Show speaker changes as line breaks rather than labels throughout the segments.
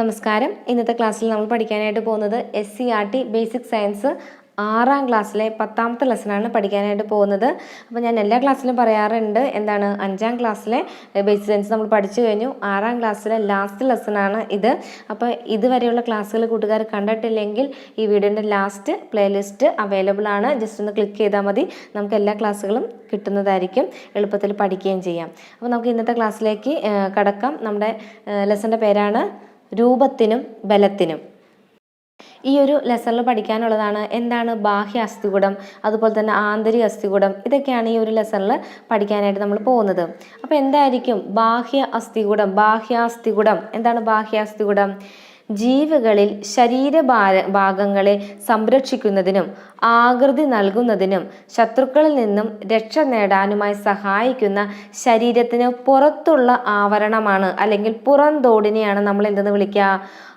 നമസ്കാരം. ഇന്നത്തെ ക്ലാസ്സിൽ നമ്മൾ പഠിക്കാനായിട്ട് പോകുന്നത് S C R T basic science ആറാം ക്ലാസ്സിലെ പത്താമത്തെ ലെസ്സനാണ് പഠിക്കാനായിട്ട് പോകുന്നത്. അപ്പോൾ ഞാൻ എല്ലാ ക്ലാസ്സിലും പറയാറുണ്ട് എന്താണ് അഞ്ചാം ക്ലാസ്സിലെ ബേസിക് സയൻസ് നമ്മൾ പഠിച്ചു കഴിഞ്ഞു. ആറാം ക്ലാസ്സിലെ ലാസ്റ്റ് ലെസ്സനാണ് ഇത്. അപ്പോൾ ഇതുവരെയുള്ള ക്ലാസ്സുകൾ കൂട്ടുകാർ കണ്ടിട്ടില്ലെങ്കിൽ ഈ വീഡിയോന്റെ ലാസ്റ്റ് പ്ലേലിസ്റ്റ് അവൈലബിൾ ആണ്. ജസ്റ്റ് ഒന്ന് ക്ലിക്ക് ചെയ്താൽ മതി. നമുക്ക് എല്ലാ ക്ലാസ്സുകളും കിട്ടുന്നതായിരിക്കും. എളുപ്പത്തിൽ പഠിക്കുകയും ചെയ്യാം. അപ്പോൾ നമുക്ക് ഇന്നത്തെ ക്ലാസ്സിലേക്ക് കടക്കാം. നമ്മുടെ ലെസന്റെ പേരാണ് രൂപത്തിനും ബലത്തിനും. ഈ ഒരു ലെസണിൽ പഠിക്കാനുള്ളതാണ് എന്താണ് ബാഹ്യ അസ്ഥികൂടം അതുപോലെ തന്നെ ആന്തരിക അസ്ഥികൂടം. ഇതൊക്കെയാണ് ഈ ഒരു ലെസണിൽ പഠിക്കാനായിട്ട് നമ്മൾ പോകുന്നത്. അപ്പോൾ എന്തായിരിക്കും ബാഹ്യ അസ്ഥികൂടം? ബാഹ്യാസ്ഥികൂടം. എന്താണ് ബാഹ്യാസ്ഥികൂടം? ജീവികളിൽ ശരീര ഭാഗങ്ങളെ സംരക്ഷിക്കുന്നതിനും ആകൃതി നൽകുന്നതിനും ശത്രുക്കളിൽ നിന്നും രക്ഷ നേടാനുമായി സഹായിക്കുന്ന ശരീരത്തിന് പുറത്തുള്ള ആവരണമാണ് അല്ലെങ്കിൽ പുറന്തോടിനെയാണ് നമ്മൾ എന്തെന്ന് വിളിക്കുക?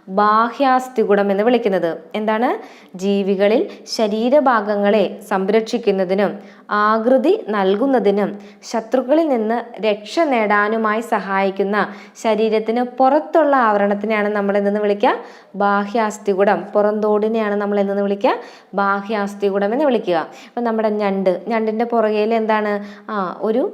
ബാഹ്യാസ്ഥികുടം എന്ന് വിളിക്കുന്നത്. എന്താണ്? ജീവികളിൽ ശരീരഭാഗങ്ങളെ സംരക്ഷിക്കുന്നതിനും ആകൃതി നൽകുന്നതിനും ശത്രുക്കളിൽ നിന്ന് രക്ഷ നേടാനുമായി സഹായിക്കുന്ന ശരീരത്തിന് പുറത്തുള്ള ആവരണത്തിനെയാണ് നമ്മൾ എന്തെന്ന് വിളിക്കുക? ബാഹ്യാസ്ഥികുടം. പുറന്തോടിനെയാണ് നമ്മൾ എന്തെന്ന് വിളിക്കുക? ബാഹ്യാസ്ഥികുടം എന്ന് വിളിക്കുക. അപ്പം നമ്മുടെ ഞണ്ട്. ഞണ്ടിന്റെ പുറകയിൽ എന്താണ്? ആ ഒരു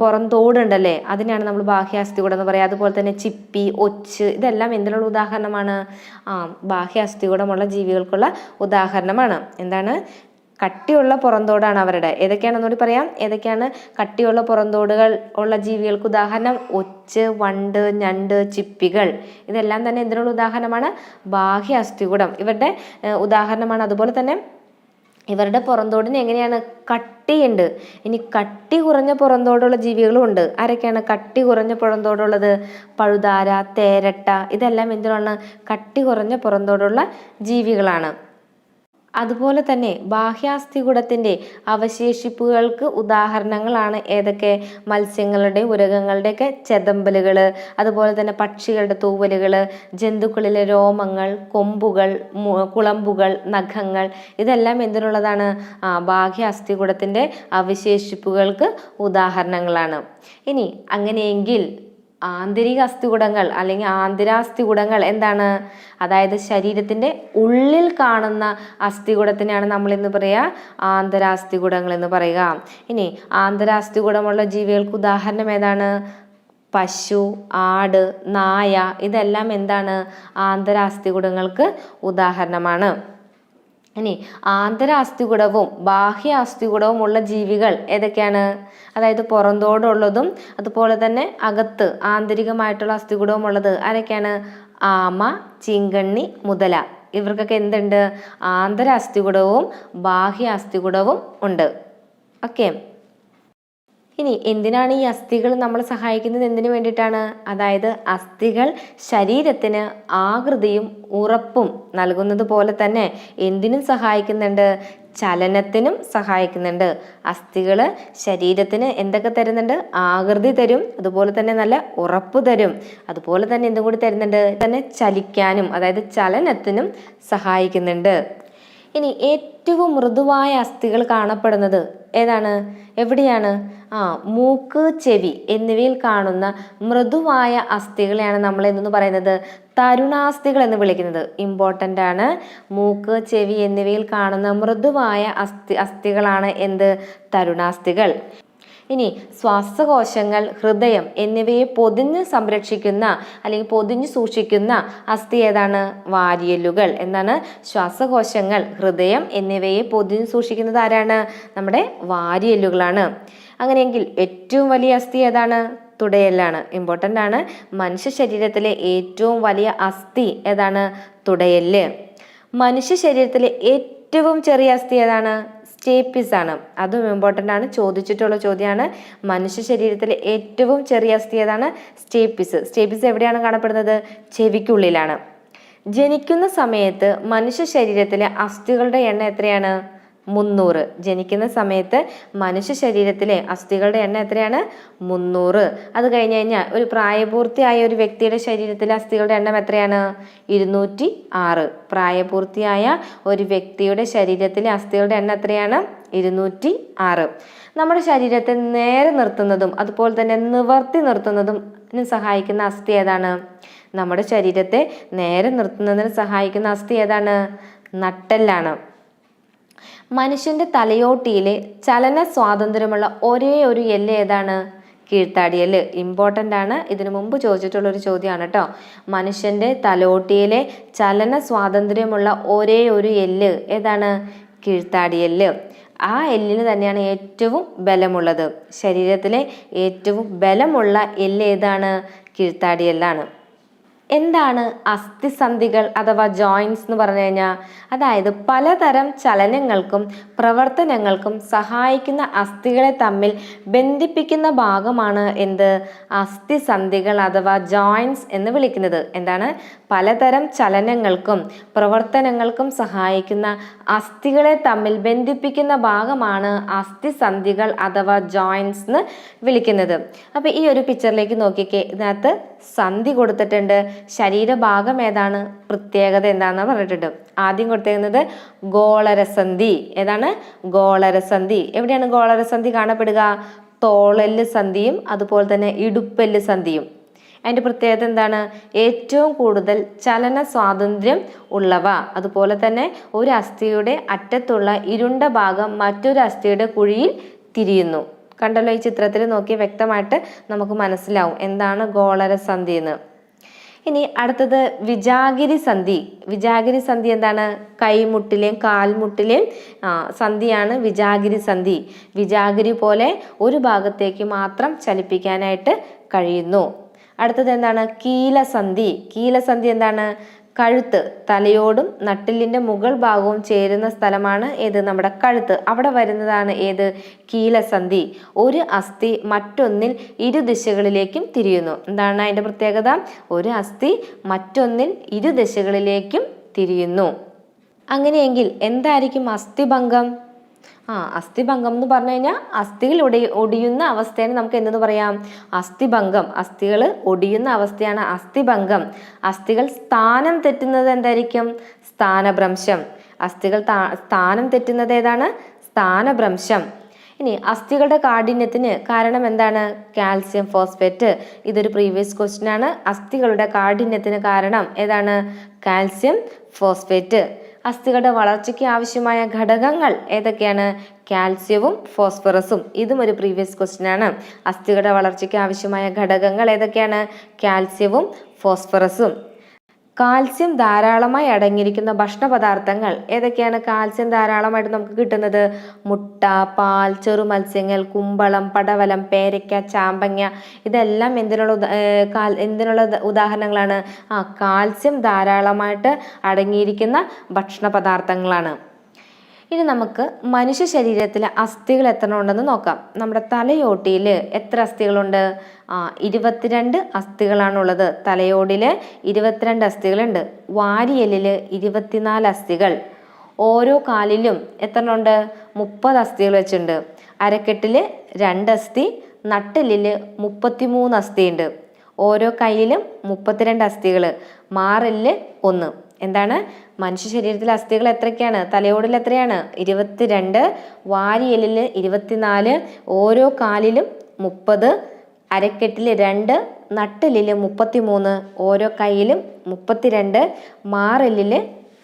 പുറന്തോടുണ്ടല്ലേ? അതിനാണ് നമ്മൾ ബാഹ്യാസ്ഥികുടം എന്ന് പറയുക. അതുപോലെ തന്നെ ചിപ്പി ഒച്ച് ഇതെല്ലാം എന്തിനുള്ള ഉദാഹരണമാണ്? ആ ബാഹ്യ ബാഹ്യാസ്ഥികുടമുള്ള ജീവികൾക്കുള്ള ഉദാഹരണമാണ്. എന്താണ്? കട്ടിയുള്ള പുറന്തോടാണ് അവരുടെ. ഏതൊക്കെയാണെന്നുകൂടി പറയാം. ഏതൊക്കെയാണ്? കട്ടിയുള്ള പുറന്തോടുകൾ ഉള്ള ജീവികൾക്ക് ഉദാഹരണം ഒച്ച് വണ്ട് ഞണ്ട് ചിപ്പികൾ. ഇതെല്ലാം തന്നെ എന്തിനുള്ള ഉദാഹരണമാണ്? ബാഹ്യ അസ്ഥികൂടം. ഇവരുടെ ഉദാഹരണമാണ്. അതുപോലെ തന്നെ ഇവരുടെ പുറന്തോടിന് എങ്ങനെയാണ് കട്ടിയുണ്ട്? ഇനി കട്ടി കുറഞ്ഞ പുറന്തോടുള്ള ജീവികളും ഉണ്ട് ആരൊക്കെയാണ് കട്ടി കുറഞ്ഞ പുറന്തോടുള്ളത്? പഴുതാര തേരട്ട ഇതെല്ലാം എന്തിനാണ്? കട്ടി കുറഞ്ഞ പുറന്തോടുള്ള ജീവികളാണ്. അതുപോലെ തന്നെ ബാഹ്യാസ്ഥികുടത്തിന്റെ അവശേഷിപ്പുകൾക്ക് ഉദാഹരണങ്ങളാണ് ഏതൊക്കെ? മത്സ്യങ്ങളുടെ ഉരകങ്ങളുടെയൊക്കെ ചെതമ്പലുകൾ അതുപോലെ തന്നെ പക്ഷികളുടെ തൂവലുകൾ ജന്തുക്കളിലെ രോമങ്ങൾ കൊമ്പുകൾ കുളമ്പുകൾ നഖങ്ങൾ ഇതെല്ലാം എന്തിനുള്ളതാണ്? ബാഹ്യ അസ്ഥികുടത്തിന്റെ അവശേഷിപ്പുകൾക്ക് ഉദാഹരണങ്ങളാണ്. ഇനി അങ്ങനെയെങ്കിൽ ആന്തരിക അസ്ഥികുടങ്ങൾ അല്ലെങ്കിൽ ആന്തരാസ്ഥികുടങ്ങൾ എന്താണ്? അതായത് ശരീരത്തിന്റെ ഉള്ളിൽ കാണുന്ന അസ്ഥികുടത്തിനാണ് നമ്മൾ എന്ന് പറയുക ആന്തരാസ്ഥികുടങ്ങൾ എന്ന് പറയുക. ഇനി ആന്തരാസ്ഥികുടമുള്ള ജീവികൾക്ക് ഉദാഹരണം ഏതാണ്? പശു ആട് നായ ഇതെല്ലാം എന്താണ്? ആന്തരാസ്ഥികുടങ്ങൾക്ക് ഉദാഹരണമാണ്. ഇനി ആന്തരാസ്ഥികുടവും ബാഹ്യ അസ്ഥികുടവും ഉള്ള ജീവികൾ ഏതൊക്കെയാണ്? അതായത് പുറന്തോടുള്ളതും അതുപോലെ തന്നെ അകത്ത് ആന്തരികമായിട്ടുള്ള അസ്ഥികുടവും ഉള്ളത് ആരൊക്കെയാണ്? ആമ ചിങ്കണ്ണി മുതല. ഇവർക്കൊക്കെ എന്തുണ്ട്? ആന്തര അസ്ഥികുടവും ബാഹ്യ അസ്ഥികുടവും ഉണ്ട്. ഓക്കെ. ഇനി എന്തിനാണ് ഈ അസ്ഥികൾ നമ്മളെ സഹായിക്കുന്നത്? എന്തിനു വേണ്ടിയിട്ടാണ്? അതായത് അസ്ഥികൾ ശരീരത്തിന് ആകൃതിയും ഉറപ്പും നൽകുന്നത് പോലെ തന്നെ എന്തിനും സഹായിക്കുന്നുണ്ട്? ചലനത്തിനും സഹായിക്കുന്നുണ്ട്. അസ്ഥികൾ ശരീരത്തിന് എന്തൊക്കെ തരുന്നുണ്ട്? ആകൃതി തരും അതുപോലെ തന്നെ നല്ല ഉറപ്പ് തരും അതുപോലെ തന്നെ എന്തും കൂടി തരുന്നുണ്ട്? തന്നെ ചലിക്കാനും അതായത് ചലനത്തിനും സഹായിക്കുന്നുണ്ട്. ഇനി ഏറ്റവും മൃദുവായ അസ്ഥികൾ കാണപ്പെടുന്നത് ഏതാണ്? എവിടെയാണ്? ആ മൂക്ക് ചെവി എന്നിവയിൽ കാണുന്ന മൃദുവായ അസ്ഥികളെയാണ് നമ്മൾ എന്തെന്ന് പറയുന്നത്? തരുണാസ്ഥികൾ എന്ന് വിളിക്കുന്നത്. ഇമ്പോർട്ടന്റ് ആണ്. മൂക്ക് ചെവി എന്നിവയിൽ കാണുന്ന മൃദുവായ അസ്ഥി അസ്ഥികളാണ് എന്ത്? തരുണാസ്ഥികൾ. ഇനി ശ്വാസകോശങ്ങൾ ഹൃദയം എന്നിവയെ പൊതിഞ്ഞ് സംരക്ഷിക്കുന്ന അല്ലെങ്കിൽ പൊതിഞ്ഞ് സൂക്ഷിക്കുന്ന അസ്ഥി ഏതാണ്? വാരിയലുകൾ എന്നാണ് ശ്വാസകോശങ്ങൾ ഹൃദയം എന്നിവയെ പൊതിഞ്ഞ് സൂക്ഷിക്കുന്നത് ആരാണ്? നമ്മുടെ വാരിയലുകളാണ് അങ്ങനെയെങ്കിൽ ഏറ്റവും വലിയ അസ്ഥി ഏതാണ്? തുടയല്ലാണ്. ഇമ്പോർട്ടന്റ് ആണ്. മനുഷ്യ ശരീരത്തിലെ ഏറ്റവും വലിയ അസ്ഥി ഏതാണ്? തുടയൽ മനുഷ്യ ശരീരത്തിലെ ഏറ്റവും ചെറിയ അസ്ഥി ഏതാണ്? സ്റ്റേപ്പിസ് ആണ്. അതും ഇമ്പോർട്ടന്റ് ആണ്. ചോദിച്ചിട്ടുള്ള ചോദ്യമാണ് മനുഷ്യ ശരീരത്തിലെ ഏറ്റവും ചെറിയ അസ്ഥി ഏതാണ്? സ്റ്റേപ്പിസ് സ്റ്റേപ്പിസ് എവിടെയാണ് കാണപ്പെടുന്നത്? ചെവിക്കുള്ളിലാണ്. ജനിക്കുന്ന സമയത്ത് മനുഷ്യ ശരീരത്തിലെ അസ്ഥികളുടെ എണ്ണം എത്രയാണ്? മുന്നൂറ്. ജനിക്കുന്ന സമയത്ത് മനുഷ്യ ശരീരത്തിലെ അസ്ഥികളുടെ എണ്ണം എത്രയാണ്? മുന്നൂറ്. അത് കഴിഞ്ഞ് കഴിഞ്ഞാൽ ഒരു പ്രായപൂർത്തിയായ ഒരു വ്യക്തിയുടെ ശരീരത്തിലെ അസ്ഥികളുടെ എണ്ണം എത്രയാണ്? ഇരുന്നൂറ്റി ആറ് പ്രായപൂർത്തിയായ ഒരു വ്യക്തിയുടെ ശരീരത്തിലെ അസ്ഥികളുടെ എണ്ണം എത്രയാണ്? ഇരുന്നൂറ്റി ആറ് നമ്മുടെ ശരീരത്തെ നേരെ നിർത്തുന്നതും അതുപോലെ തന്നെ നിവർത്തി നിർത്തുന്നതും സഹായിക്കുന്ന അസ്ഥി ഏതാണ്? നമ്മുടെ ശരീരത്തെ നേരെ നിർത്തുന്നതിന് സഹായിക്കുന്ന അസ്ഥി ഏതാണ്? നട്ടെല്ലാണ്. മനുഷ്യന്റെ തലയോട്ടിയിലെ ചലന സ്വാതന്ത്ര്യമുള്ള ഒരേ ഒരു എല്ല് ഏതാണ്? കീഴ്ത്താടിയൽ ഇമ്പോർട്ടന്റ് ആണ്. ഇതിനു മുമ്പ് ചോദിച്ചിട്ടുള്ള ഒരു ചോദ്യമാണ് കേട്ടോ മനുഷ്യന്റെ തലോട്ടിയിലെ ചലന സ്വാതന്ത്ര്യമുള്ള ഒരേ ഒരു എല്ല് ഏതാണ്? കീഴ്ത്താടിയൽ ആ എല്ലിന് തന്നെയാണ് ഏറ്റവും ബലമുള്ളത്. ശരീരത്തിലെ ഏറ്റവും ബലമുള്ള എല്ല് ഏതാണ്? കീഴ്ത്താടിയെല്ലാണ്. എന്താണ് അസ്ഥിസന്ധികൾ അഥവാ ജോയിൻസ് എന്ന് പറഞ്ഞു കഴിഞ്ഞാൽ? അതായത് പലതരം ചലനങ്ങൾക്കും പ്രവർത്തനങ്ങൾക്കും സഹായിക്കുന്ന അസ്ഥികളെ തമ്മിൽ ബന്ധിപ്പിക്കുന്ന ഭാഗമാണ് എന്ത്? അസ്ഥിസന്ധികൾ അഥവാ ജോയിൻസ് എന്ന് വിളിക്കുന്നത്. എന്താണ്? പലതരം ചലനങ്ങൾക്കും പ്രവർത്തനങ്ങൾക്കും സഹായിക്കുന്ന അസ്ഥികളെ തമ്മിൽ ബന്ധിപ്പിക്കുന്ന ഭാഗമാണ് അസ്ഥിസന്ധികൾ അഥവാ ജോയിൻസ് എന്ന് വിളിക്കുന്നത്. അപ്പോൾ ഈ ഒരു പിക്ചറിലേക്ക് നോക്കിക്കേ ഇതിനകത്ത് സന്ധി കൊടുത്തിട്ടുണ്ട്. ശരീരഭാഗം ഏതാണ്? പ്രത്യേകത എന്താണെന്ന് പറഞ്ഞിട്ടുണ്ട്. ആദ്യം കൊടുത്തേക്കുന്നത് ഗോളരസന്ധി. ഏതാണ്? ഗോളരസന്ധി. എവിടെയാണ് ഗോളരസന്ധി കാണപ്പെടുക? തോളൽ സന്ധിയും അതുപോലെ തന്നെ ഇടുപ്പൽ സന്ധിയും. അതിന്റെ പ്രത്യേകത എന്താണ്? ഏറ്റവും കൂടുതൽ ചലന സ്വാതന്ത്ര്യം ഉള്ളവ. അതുപോലെ തന്നെ ഒരു അസ്ഥിയുടെ അറ്റത്തുള്ള ഇരുണ്ട ഭാഗം മറ്റൊരു അസ്ഥിയുടെ കുഴിയിൽ തിരിയുന്നു. കണ്ടല്ലോ ഈ ചിത്രത്തിൽ നോക്കി വ്യക്തമായിട്ട് നമുക്ക് മനസ്സിലാവും. എന്താണ് ഗോളരസന്ധി എന്ന്? ഇനി അടുത്തത് വിജാഗിരി സന്ധി. വിജാഗിരി സന്ധി എന്താണ്? കൈമുട്ടിലെയും കാൽമുട്ടിലെയും സന്ധിയാണ് വിജാഗിരി സന്ധി. വിജാഗിരി പോലെ ഒരു ഭാഗത്തേക്ക് മാത്രം ചലിപ്പിക്കാനായിട്ട് കഴിയുന്നു. അടുത്തത് എന്താണ്? കീലസന്ധി. കീലസന്ധി എന്താണ്? കഴുത്ത്. തലയോടും നട്ടിലിന്റെ മുകൾ ഭാഗവും ചേരുന്ന സ്ഥലമാണ് ഏത്? നമ്മുടെ കഴുത്ത്. അവിടെ വരുന്നതാണ് ഏത്? കീലസന്ധി. ഒരു അസ്ഥി മറ്റൊന്നിൽ ഇരു ദിശകളിലേക്കും തിരിയുന്നു. എന്താണ് അതിന്റെ പ്രത്യേകത? ഒരു അസ്ഥി മറ്റൊന്നിൽ ഇരു ദിശകളിലേക്കും തിരിയുന്നു. അങ്ങനെയെങ്കിൽ എന്തായിരിക്കും അസ്ഥിഭംഗം ആ അസ്ഥിഭംഗം എന്ന് പറഞ്ഞു കഴിഞ്ഞാൽ അസ്ഥികൾ ഒടി ഒടിയുന്ന അവസ്ഥയാണ് നമുക്ക് എന്തെന്ന് പറയാം? അസ്ഥിഭംഗം. അസ്ഥികൾ ഒടിയുന്ന അവസ്ഥയാണ് അസ്ഥിഭംഗം. അസ്ഥികൾ സ്ഥാനം തെറ്റുന്നത് എന്തായിരിക്കും? സ്ഥാനഭ്രംശം. അസ്ഥികൾ സ്ഥാനം തെറ്റുന്നത് ഏതാണ്? സ്ഥാനഭ്രംശം. ഇനി അസ്ഥികളുടെ കാഠിന്യത്തിന് കാരണം എന്താണ്? Calcium phosphate. ഇതൊരു പ്രീവിയസ് ക്വസ്റ്റ്യൻ ആണ്. അസ്ഥികളുടെ കാഠിന്യത്തിന് കാരണം ഏതാണ്? Calcium phosphate. അസ്ഥികളുടെ വളർച്ചയ്ക്ക് ആവശ്യമായ ഘടകങ്ങൾ ഏതൊക്കെയാണ്? കാൽസ്യവും ഫോസ്ഫറസും. ഇതും ഒരു പ്രീവിയസ് ക്വസ്റ്റ്യൻ ആണ്. അസ്ഥികളുടെ വളർച്ചയ്ക്ക് ആവശ്യമായ ഘടകങ്ങൾ ഏതൊക്കെയാണ്? കാൽസ്യവും ഫോസ്ഫറസും. കാൽസ്യം ധാരാളമായി അടങ്ങിയിരിക്കുന്ന ഭക്ഷണ പദാർത്ഥങ്ങൾ ഏതൊക്കെയാണ് കാൽസ്യം ധാരാളമായിട്ട് നമുക്ക് കിട്ടുന്നത്? മുട്ട പാൽ ചെറു മത്സ്യങ്ങൾ കുമ്പളം പടവലം പേരയ്ക്ക ചാമ്പങ്ങ. ഇതെല്ലാം എന്തിനുള്ള എന്തിനുള്ള ഉദാഹരണങ്ങളാണ്? ആ കാൽസ്യം ധാരാളമായിട്ട് അടങ്ങിയിരിക്കുന്ന ഭക്ഷണ പദാർത്ഥങ്ങളാണ് ഇനി നമുക്ക് മനുഷ്യ ശരീരത്തിലെ അസ്ഥികൾ എത്ര ഉണ്ടെന്ന് നോക്കാം. നമ്മുടെ തലയോട്ടിയിൽ എത്ര അസ്ഥികളുണ്ട്? ആ ഇരുപത്തിരണ്ട് അസ്ഥികളാണുള്ളത്. തലയോടിൽ ഇരുപത്തിരണ്ട് അസ്ഥികളുണ്ട്. വാരിയലിൽ ഇരുപത്തിനാല് അസ്ഥികൾ. ഓരോ കാലിലും എത്ര ഉണ്ട്? മുപ്പത് അസ്ഥികൾ വെച്ചിട്ടുണ്ട്. അരക്കെട്ടിൽ രണ്ട് അസ്ഥി നട്ടലിൽ മുപ്പത്തിമൂന്ന് അസ്ഥിയുണ്ട്. ഓരോ കയ്യിലും മുപ്പത്തിരണ്ട് അസ്ഥികൾ മാറലിൽ ഒന്ന്. എന്താണ്? മനുഷ്യ ശരീരത്തിലെ അസ്ഥികൾ എത്രയ്ക്കാണ് തലയോടിൽ എത്രയാണ്? ഇരുപത്തിരണ്ട് വാരിയലിൽ ഇരുപത്തിനാല് ഓരോ കാലിലും മുപ്പത് അരക്കെട്ടിൽ രണ്ട് നട്ടിലിൽ മുപ്പത്തിമൂന്ന് ഓരോ കൈയിലും മുപ്പത്തിരണ്ട് മാറലിൽ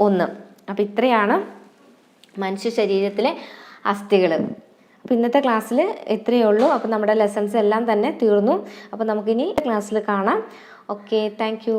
ഒന്ന്. അപ്പം ഇത്രയാണ് മനുഷ്യ ശരീരത്തിലെ അസ്ഥികൾ അപ്പോൾ ഇന്നത്തെ ക്ലാസ്സിൽ ഇത്രയേ ഉള്ളൂ. അപ്പോൾ നമ്മുടെ ലെസൺസ് എല്ലാം തന്നെ തീർന്നു. അപ്പോൾ നമുക്കിനി ക്ലാസ്സിൽ കാണാം. Okay thank